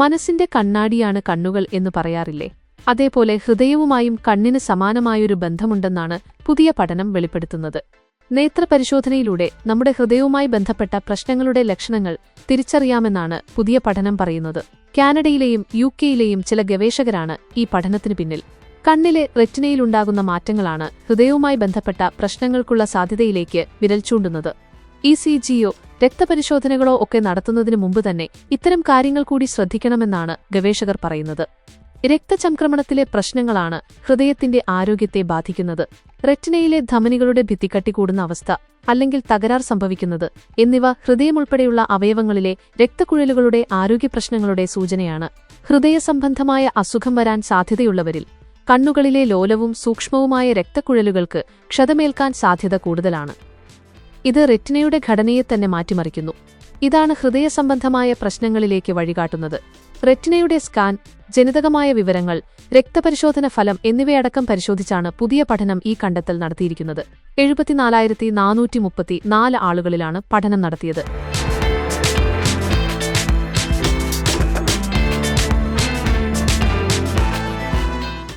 മനസ്സിന്റെ കണ്ണാടിയാണ് കണ്ണുകൾ എന്ന് പറയാറില്ലേ? അതേപോലെ ഹൃദയവുമായും കണ്ണിന് സമാനമായൊരു ബന്ധമുണ്ടെന്നാണ് പുതിയ പഠനം വെളിപ്പെടുത്തുന്നത്. നേത്രപരിശോധനയിലൂടെ നമ്മുടെ ഹൃദയവുമായി ബന്ധപ്പെട്ട പ്രശ്നങ്ങളുടെ ലക്ഷണങ്ങൾ തിരിച്ചറിയാമെന്നാണ് പുതിയ പഠനം പറയുന്നത്. കാനഡയിലെയും യു കെയിലെയും ചില ഗവേഷകരാണ് ഈ പഠനത്തിനു പിന്നിൽ. കണ്ണിലെ റെറ്റിനയിലുണ്ടാകുന്ന മാറ്റങ്ങളാണ് ഹൃദയവുമായി ബന്ധപ്പെട്ട പ്രശ്നങ്ങൾക്കുള്ള സാധ്യതയിലേക്ക് വിരൽ ചൂണ്ടുന്നത് ഇ സി ജിയോ രക്തപരിശോധനകളോ ഒക്കെ നടത്തുന്നതിന് മുമ്പ് തന്നെ ഇത്തരം കാര്യങ്ങൾ കൂടി ശ്രദ്ധിക്കണമെന്നാണ് ഗവേഷകർ പറയുന്നത്. രക്തചംക്രമണത്തിലെ പ്രശ്നങ്ങളാണ് ഹൃദയത്തിന്റെ ആരോഗ്യത്തെ ബാധിക്കുന്നത് റെറ്റിനയിലെ ധമനികളുടെ ഭിത്തിക്കട്ടി കൂടുന്ന അവസ്ഥ അല്ലെങ്കിൽ തകരാർ സംഭവിക്കുന്നത് എന്നിവ ഹൃദയമുൾപ്പെടെയുള്ള അവയവങ്ങളിലെ രക്തക്കുഴലുകളുടെ ആരോഗ്യപ്രശ്നങ്ങളുടെ സൂചനയാണ്. ഹൃദയ സംബന്ധമായ അസുഖം വരാൻ സാധ്യതയുള്ളവരിൽ കണ്ണുകളിലെ ലോലവും സൂക്ഷ്മവുമായ രക്തക്കുഴലുകൾക്ക് ക്ഷതമേൽക്കാൻ സാധ്യത കൂടുതലാണ്. ഇത് റെറ്റിനയുടെ ഘടനയെ തന്നെ മാറ്റിമറിക്കുന്നു. ഇതാണ് ഹൃദയ സംബന്ധമായ പ്രശ്നങ്ങളിലേക്ക് വഴികാട്ടുന്നത്. റെറ്റിനയുടെ സ്കാൻ ജനിതകമായ വിവരങ്ങൾ രക്തപരിശോധന ഫലം എന്നിവയടക്കം പരിശോധിച്ചാണ് പുതിയ പഠനം ഈ കണ്ടെത്തൽ നടത്തിയിരിക്കുന്നത്. എഴുപത്തിനാലായിരത്തി നാനൂറ്റി മുപ്പത്തി നാല് ആളുകളിലാണ് പഠനം നടത്തിയത്.